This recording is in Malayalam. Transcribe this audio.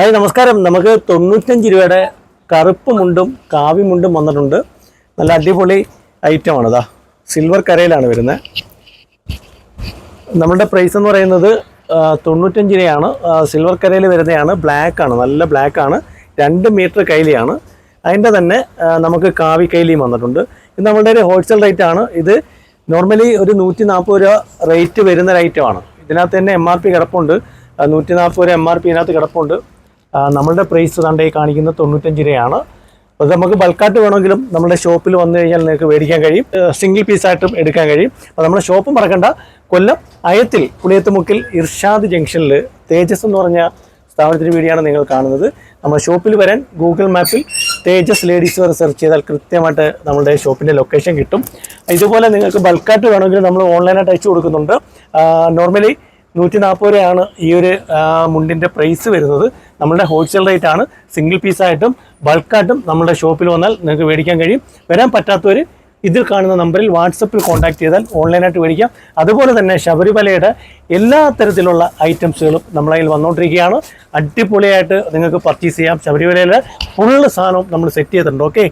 ഹായ് നമസ്കാരം. നമുക്ക് തൊണ്ണൂറ്റഞ്ച് രൂപയുടെ കറുപ്പ് മുണ്ടും കാവി മുണ്ടും വന്നിട്ടുണ്ട്. നല്ല അടിപൊളി ഐറ്റമാണ് ഇതാ സിൽവർ കരയിലാണ് വരുന്നത്. നമ്മളുടെ പ്രൈസ് എന്ന് പറയുന്നത് തൊണ്ണൂറ്റഞ്ച് രൂപയാണ്. സിൽവർ കരയിൽ വരുന്നതാണ്. ബ്ലാക്ക് ആണ്. നല്ല ബ്ലാക്ക് ആണ്. രണ്ട് മീറ്റർ കൈലിയാണ്. അതിന്റെ തന്നെ നമുക്ക് കാവി കൈലിയും വന്നിട്ടുണ്ട്. ഇത് നമ്മളുടെ ഒരു ഹോൾസെയിൽ റേറ്റ് ആണ്. ഇത് നോർമലി ഒരു നൂറ്റി നാൽപ്പത് രൂപ റേറ്റ് വരുന്ന ഒരു ഐറ്റമാണ് ഇതിനകത്ത് തന്നെ എം ആർ പി കിടപ്പുണ്ട്. നൂറ്റി നാൽപ്പത് രൂപ എം ആർ പി ഇതിനകത്ത് കിടപ്പുണ്ട്. നമ്മളുടെ പ്രൈസ് തണ്ടേ കാണിക്കുന്നത് തൊണ്ണൂറ്റഞ്ച് രൂപയാണ്. അത് നമുക്ക് ബൾക്കായിട്ട് വേണമെങ്കിലും നമ്മുടെ ഷോപ്പിൽ വന്നു കഴിഞ്ഞാൽ നിങ്ങൾക്ക് മേടിക്കാൻ കഴിയും. സിംഗിൾ പീസായിട്ടും എടുക്കാൻ കഴിയും. അപ്പോൾ നമ്മുടെ ഷോപ്പ് മറക്കണ്ട. കൊല്ലം അയത്തിൽ പുളിയത്തുമുക്കിൽ ഇർഷാദ് ജംഗ്ഷനിൽ തേജസ് എന്ന് പറഞ്ഞ സ്ഥാപനത്തിന്റെ വീഡിയോയാണ് നിങ്ങൾ കാണുന്നത്. നമ്മുടെ ഷോപ്പിൽ വരാൻ ഗൂഗിൾ മാപ്പിൽ തേജസ് ലേഡീസ് വരെ സെർച്ച് ചെയ്താൽ കൃത്യമായിട്ട് നമ്മുടെ ഷോപ്പിന്റെ ലൊക്കേഷൻ കിട്ടും. ഇതുപോലെ നിങ്ങൾക്ക് ബൾക്കായിട്ട് വേണമെങ്കിൽ നമ്മൾ ഓൺലൈനായിട്ട് അയച്ചു കൊടുക്കുന്നുണ്ട്. നോർമലി നൂറ്റി നാൽപ്പത് രൂപയാണ് ഈ ഒരു മുണ്ടിന്റെ പ്രൈസ് വരുന്നത്. നമ്മളുടെ ഹോൾസെയിൽ റേറ്റ് ആണ്. സിംഗിൾ പീസായിട്ടും ബൾക്കായിട്ടും നമ്മുടെ ഷോപ്പിൽ വന്നാൽ നിങ്ങൾക്ക് മേടിക്കാൻ കഴിയും. വരാൻ പറ്റാത്തവർ ഇതിൽ കാണുന്ന നമ്പറിൽ വാട്സപ്പിൽ കോൺടാക്ട് ചെയ്താൽ ഓൺലൈനായിട്ട് മേടിക്കാം. അതുപോലെ തന്നെ ശബരിമലയുടെ എല്ലാ തരത്തിലുള്ള ഐറ്റംസുകളും നമ്മളതിൽ വന്നുകൊണ്ടിരിക്കുകയാണ് അടിപൊളിയായിട്ട് നിങ്ങൾക്ക് പർച്ചേസ് ചെയ്യാം. ശബരിമലയിലെ ഫുള്ള് സാധനവും നമ്മൾ സെറ്റ് ചെയ്തിട്ടുണ്ട്. ഓക്കെ